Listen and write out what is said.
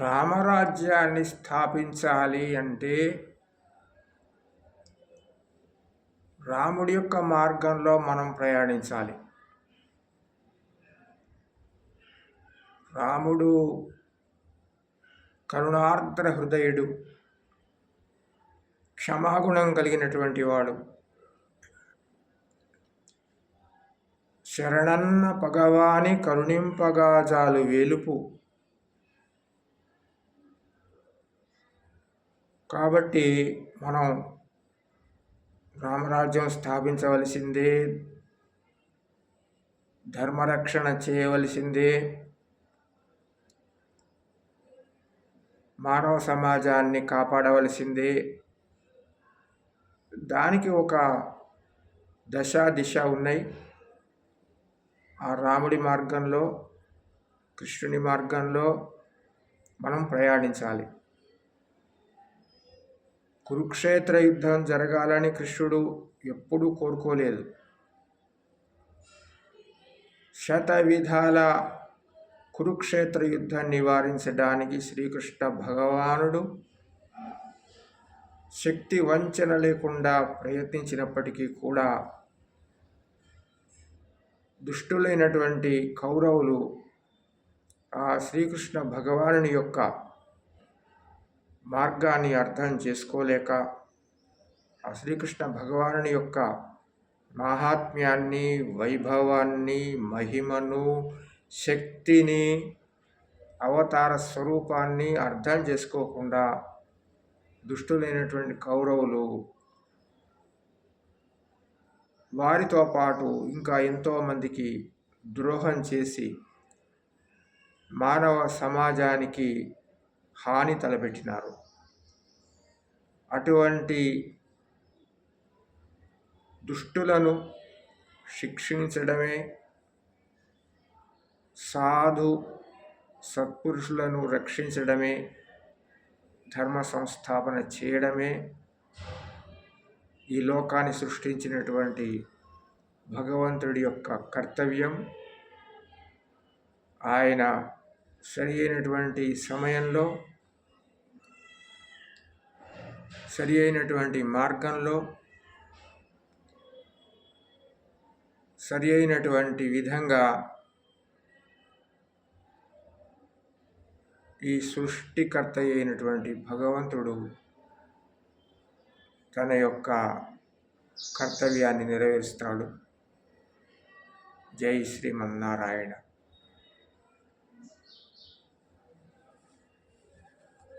రామరాజ్యాన్ని స్థాపించాలి అంటే రాముడి యొక్క మార్గంలో మనం ప్రయాణించాలి. రాముడు కరుణార్ద్ర హృదయుడు క్షమాగుణం కలిగినటువంటి వాడు. శరణన్న పగవాని కరుణింపగాజాలు వేలుపు. కాబట్టి మనం రామరాజ్యం స్థాపించవలసిందే ధర్మరక్షణ చేయవలసిందే మానవ సమాజాన్ని కాపాడవలసిందే. దానికి ఒక దశ దిశ ఉన్నాయి. ఆ రాముడి మార్గంలో కృష్ణుని మార్గంలో మనం ప్రయాణించాలి. కురుక్షేత్ర యుద్ధం జరగాలని కృష్ణుడు ఎప్పుడూ కోరుకోలేదు. శత విధాల కురుక్షేత్ర యుద్ధం నివారించడానికి శ్రీకృష్ణ భగవానుడు శక్తి వంచన లేకుండా ప్రయత్నించినప్పటికీ కూడా దుష్టులైనటువంటి కౌరవులు ఆ శ్రీకృష్ణ భగవానుని యొక్క మార్గాన్ని అర్థం చేసుకోలేక ఆ శ్రీకృష్ణ భగవానుని యొక్క మాహాత్మ్యాన్ని వైభవాన్ని మహిమను శక్తిని అవతార స్వరూపాన్ని అర్థం చేసుకోకుండా దుష్టులైనటువంటి కౌరవులు వారితో పాటు ఇంకా ఎంతోమందికి ద్రోహం చేసి మానవ సమాజానికి హాని తలపెట్టినారు. అటువంటి దుష్టులను శిక్షించడమే సాధు సత్పురుషులను రక్షించడమే ధర్మ సంస్థాపన చేయడమే ఈ లోకాన్ని సృష్టించినటువంటి భగవంతుడి యొక్క కర్తవ్యం. ఆయన సరి అయినటువంటి సమయంలో సరి అయినటువంటి మార్గంలో సరి అయినటువంటి విధంగా ఈ సృష్టికర్త అయినటువంటి భగవంతుడు తన యొక్క కర్తవ్యాన్ని నెరవేరుస్తాడు. జై శ్రీమన్నారాయణ.